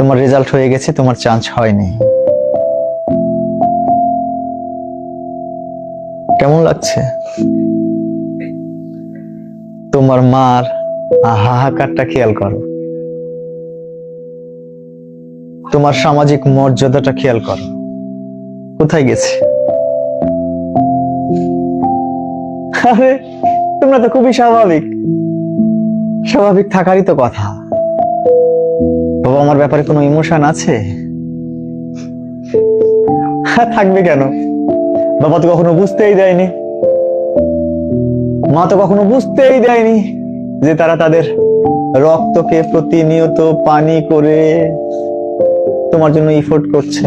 তোমার রেজাল্ট হয়ে গেছে, তোমার চান্স হয়নি। কেমন লাগছে? তোমার মার হাহাকারটা খেয়াল করো। তোমার সামাজিক মর্যাদাটা খেয়াল করো। কোথায় গেছে? আরে, তোমরা তো খুবই স্বাভাবিক। স্বাভাবিক থাকারই তো কথা। বাবা আমার ব্যাপারে কোনো ইমোশন আছে? হ্যাঁ, থাকবে কেন? বাবা তো কখনো বুঝতেই দেয়নি। মা তো কখনো বুঝতেই দেয়নি যে তারা তাদের রক্তকে প্রতিনিয়ত পানি করে তোমার জন্য ইফোর্ট করছে।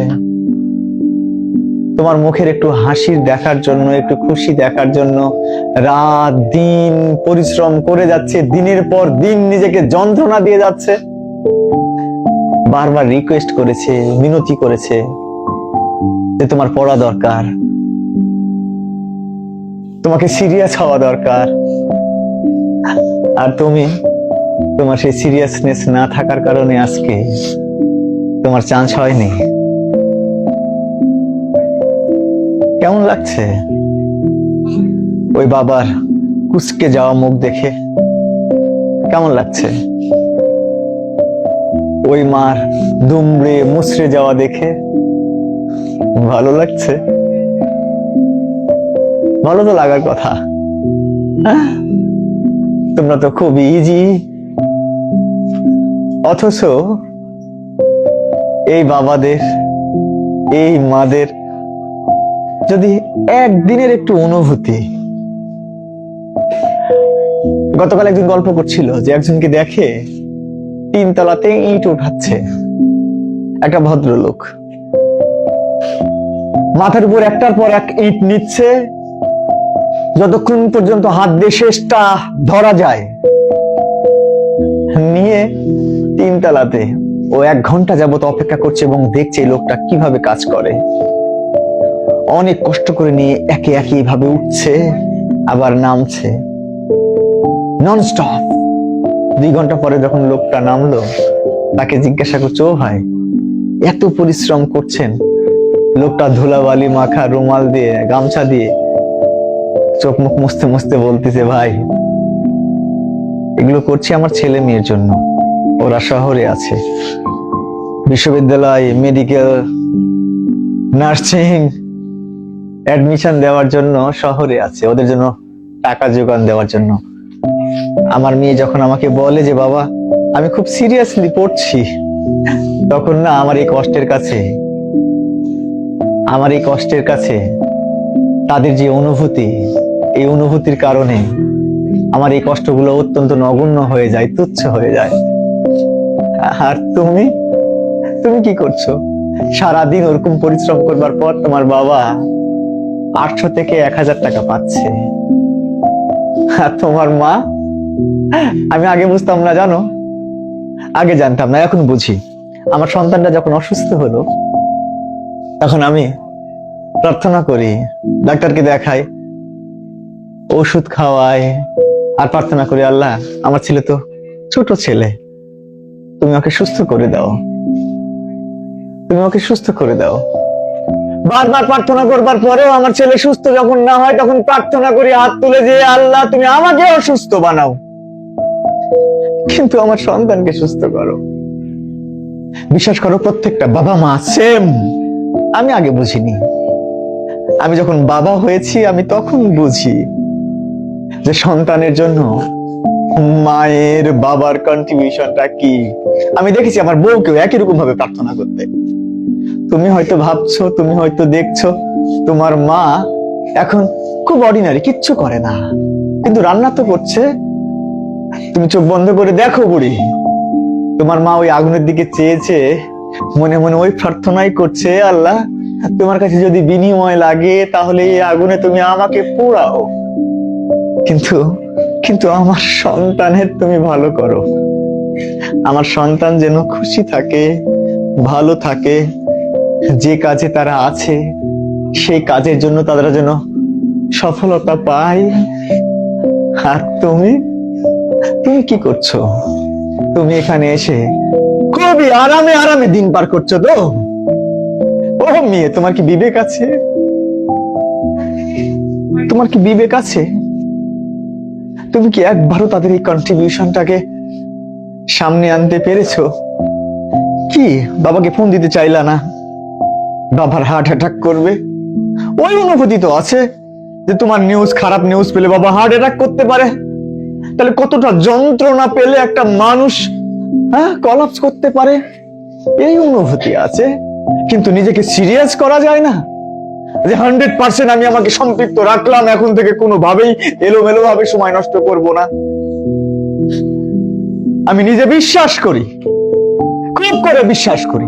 তোমার মুখের একটু হাসির দেখার জন্য একটু খুশি দেখার জন্য রাত দিন পরিশ্রম করে যাচ্ছে দিনের পর দিন নিজেকে যন্ত্রণা দিয়ে যাচ্ছে। বারবার রিকোয়েস্ট করেছে, মিনতি করেছে যে তোমার পড়া দরকার, তোমাকে সিরিয়াস হওয়া দরকার। আর তুমি তোমার সেই সিরিয়াসনেস না থাকার কারণে আজকে তোমার চান্স হয়নি। কেমন লাগছে ওই বাবার কুচকে যাওয়া মুখ দেখে? কেমন লাগছে? ওই মার দুমড়ে মুচড়ে যাওয়া দেখে ভালো লাগছে। ভালো তো লাগার কথা। তোমরা তো খুব ইজি অথচ এই বাবাদের, এই মাদের যদি একদিনের একটু অনুভূতি। গতকাল একজন গল্প করছিল যে একজনকে দেখে তিনতলাতে ইট উঠাচ্ছে। একটা ভদ্রলোক। মাথার উপর একটার পর এক ইট নিচ্ছে। যতক্ষণ পর্যন্ত হাত দিয়ে শেষটা ধরা যায়, নিয়ে তিনতলাতে ও এক ঘণ্টা যাবত অপেক্ষা করছে এবং দেখছে লোকটা কীভাবে কাজ করে। অনেক কষ্ট করে নিয়ে একে একে এইভাবে উঠছে, আবার নামছে। নন স্টপ দুই ঘণ্টা পরে যখন লোকটা নামলো, তাকে জিজ্ঞাসা করছে, ও ভাই, এত পরিশ্রম করছেন? লোকটা ধুলাবালি, মাখা, রুমাল দিয়ে, গামছা দিয়ে চোখ মুখ মুছতে মুছতে বলতেছে, ভাই, এগুলো করছি আমার ছেলে মেয়ের জন্য। ওরা শহরে আছে। বিশ্ববিদ্যালয়, মেডিকেল, নার্সিং, অ্যাডমিশন দেওয়ার জন্য শহরে আছে। ওদের জন্য টাকা যোগান দেওয়ার জন্য। আমার মেয়ে যখন আমাকে বলে যে, বাবা, আমি খুব সিরিয়াসলি পড়ছি। তখন না আমার এই কষ্টের কাছে, আমার এই কষ্টের কাছে, তাদের যে অনুভূতি, এই অনুভূতির কারণে আমার এই কষ্টগুলো অত্যন্ত নগণ্য হয়ে যায়, তুচ্ছ হয়ে যায়। আর তুমি? তুমি কি করছ? সারাদিন ওরকম পরিশ্রম করবার পর তোমার বাবা আটশো থেকে এক হাজার টাকা পাচ্ছে। আর তোমার মা? আমি আগে বুঝতাম না, জানো? আগে জানতাম না, এখন বুঝি। আমার সন্তানটা যখন অসুস্থ হলো, তখন আমি প্রার্থনা করি, ডাক্তারকে দেখাই, ওষুধ খাওয়াই, আর প্রার্থনা করি, আল্লাহ, আমার ছেলে তো ছোট ছেলে, তুমি ওকে সুস্থ করে দাও। তুমি ওকে সুস্থ করে দাও। বারবার প্রার্থনা করবার পরেও আমার ছেলে সুস্থ যখন না হয়, তখন প্রার্থনা করি, হাত তুলে যে, আল্লাহ, তুমি আমাকে অসুস্থ বানাও। কিন্তু আমার সন্তানকে সুস্থ করো। বিশ্বাস করো, প্রত্যেকটা বাবা মা সেম আমি আগে বুঝিনি। আমি যখন বাবা হয়েছি, আমি তখন বুঝি যে সন্তানের জন্য মায়ের বাবার কন্ট্রিবিউশনটা কি। আমি দেখেছি আমার বউকেও একই রকম ভাবে প্রার্থনা করতে। তুমি হয়তো ভাবছ, তুমি হয়তো দেখছ, তোমার মা এখন খুব অর্ডিনারি কিচ্ছু করে না। কিন্তু রান্না তো করছে তুমি চোখ বন্ধ করে দেখো বুড়ি। তোমার মা ওই আগুনের দিকে চেয়েছে, মনে মনে ওই প্রার্থনাই করছে, আল্লাহ, তোমার কাছে যদি বিনিময় লাগে, তাহলে এই আগুনে তুমি আমাকে পোড়াও। কিন্তু কিন্তু আমার সন্তানের তুমি ভালো করো। আমার সন্তান যেন খুশি থাকে, ভালো থাকে, যে কাজে তারা আছে, সেই কাজের জন্য তারা যেন সফলতা পায়। আর তুমি তুমি কি করছ? তুমি এখানে এসে খুবই আরামে আরামে দিন পার করছ তো? ও মেয়ে, তোমার কি বিবেক আছে? তোমার কি বিবেক আছে? তুমি কি একবারও তাদের এই কন্ট্রিবিউশনটাকে সামনে আনতে পেরেছ? কি? বাবাকে ফোন দিতে চাইলা না? বাবার হার্ট অ্যাটাক করবে? ওই অনুভূতি তো আছে যে তোমার নিউজ খারাপ নিউজ পেলে বাবা হার্ট অ্যাটাক করতে পারে। তাহলে কতটা যন্ত্রণা পেলে একটা মানুষ হ্যাঁ কলাপস করতে পারে? এই অনুভূতি আছে, কিন্তু নিজেকে সিরিয়াস করা যায় না। যে হান্ড্রেড পার্সেন্ট আমি আমাকে সম্পৃক্ত রাখলাম, এখন থেকে কোনোভাবেই এলোমেলো ভাবে সময় নষ্ট করব না। আমি নিজে বিশ্বাস করি, খুব করে বিশ্বাস করি।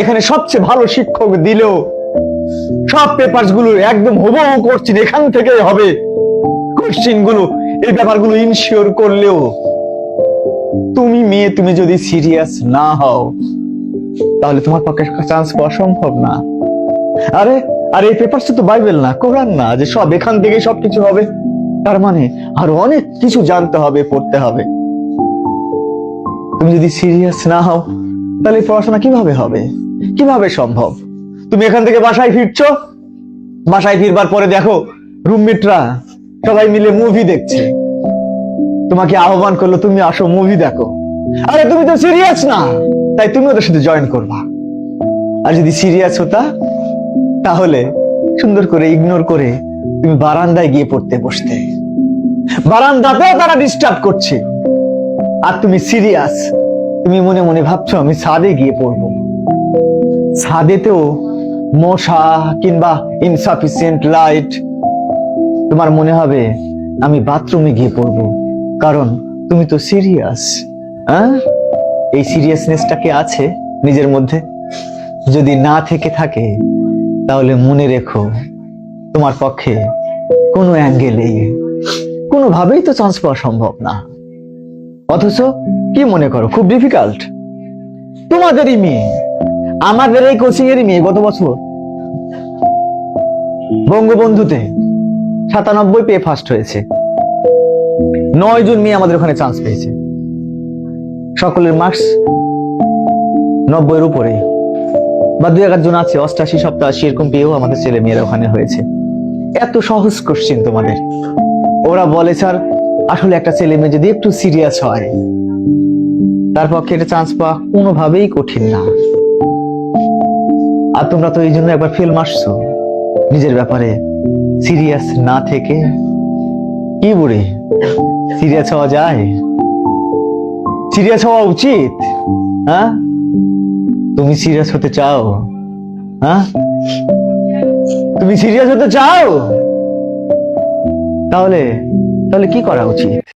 এখানে সবচেয়ে ভালো শিক্ষক দিলেও সব পেপারসগুলো একদম হুবহু করছেন এখান থেকে হবে। কোশ্চিনগুলো এই ব্যাপারগুলো ইনশিওর করলেও তুমি মেয়ে, তুমি যদি সিরিয়াস না হও, তাহলে তোমার পক্ষে চান্স পাওয়া সম্ভব না। আরে, আর এই পেপারস তো বাইবেল না, কোরআন না, যে সব এখান থেকে সবকিছু হবে। তার মানে আরও অনেক কিছু জানতে হবে, পড়তে হবে। তুমি যদি সিরিয়াস না হও, তাহলে পড়াশোনা কীভাবে হবে? কীভাবে সম্ভব? তুমি এখান থেকে বাসায় ফিরছো? বাসায় ফিরবার পরে দেখো রুমমেটরা সবাই মিলে মুভি দেখছে। তোমাকে আহ্বান করল, তুমি আসো মুভি দেখো। আরে, তুমি তো সিরিয়াস না। তাই তুমি ওদের সাথে জয়েন করবা। আর যদি সিরিয়াস হতা, তাহলে সুন্দর করে ইগনোর করে তুমি বারান্দায় গিয়ে পড়তে বসতে। বারান্দাতেও তারা ডিস্টার্ব করছে। আর তুমি সিরিয়াস তুমি মনে মনে ভাবছ, আমি ছাদে গিয়ে পড়ব। ছাদেতেও মশা কিংবা ইনসাফিসিয়েন্ট লাইট তোমার মনে হবে আমি বাথরুমে গিয়ে পড়ব। কারণ তুমি তো সিরিয়াস হ্যাঁ? এই সিরিয়াসনেসটা কি আছে নিজের মধ্যে। যদি না থেকে থাকে, তাহলে মনে রেখো, তোমার পক্ষে কোনো অ্যাঙ্গেলেই কোনোভাবেই তো চান্স পাওয়া সম্ভব না। অথচ কি মনে করো, খুব ডিফিকাল্ট তোমাদেরই মেয়ে, আমাদের এই কোচিং এরই মেয়ে গত বছর। বঙ্গবন্ধুতে সাতানব্বই পেয়ে ফার্স্ট হয়েছে। নয় জন মেয়ে আমাদের ওখানে চান্স পেয়েছে। সকলের মার্কস নব্বইয়ের উপরে বা দুই জন আছে, অষ্টাশি সপ্তাশি এরকম পেয়েও আমাদের ছেলে মেয়েরা ওখানে হয়েছে। এত সহজ কোশ্চিন তোমাদের। ওরা বলে, স্যার, আসলে একটা ছেলে মেয়ে যদি একটু সিরিয়াস হয়, তার পক্ষে এটা চান্স পাওয়া কোনোভাবেই কঠিন না। আর তোমরা তো এই জন্য একবার ফেল মারছো। নিজের ব্যাপারে সিরিয়াস না থেকে? কি বুড়ি? সিরিয়াস হওয়া যায়? সিরিয়াস হওয়া উচিত? হ্যাঁ? তুমি সিরিয়াস হতে চাও? হ্যাঁ? তুমি সিরিয়াস হতে চাও? তাহলে তাহলে কি করা উচিত?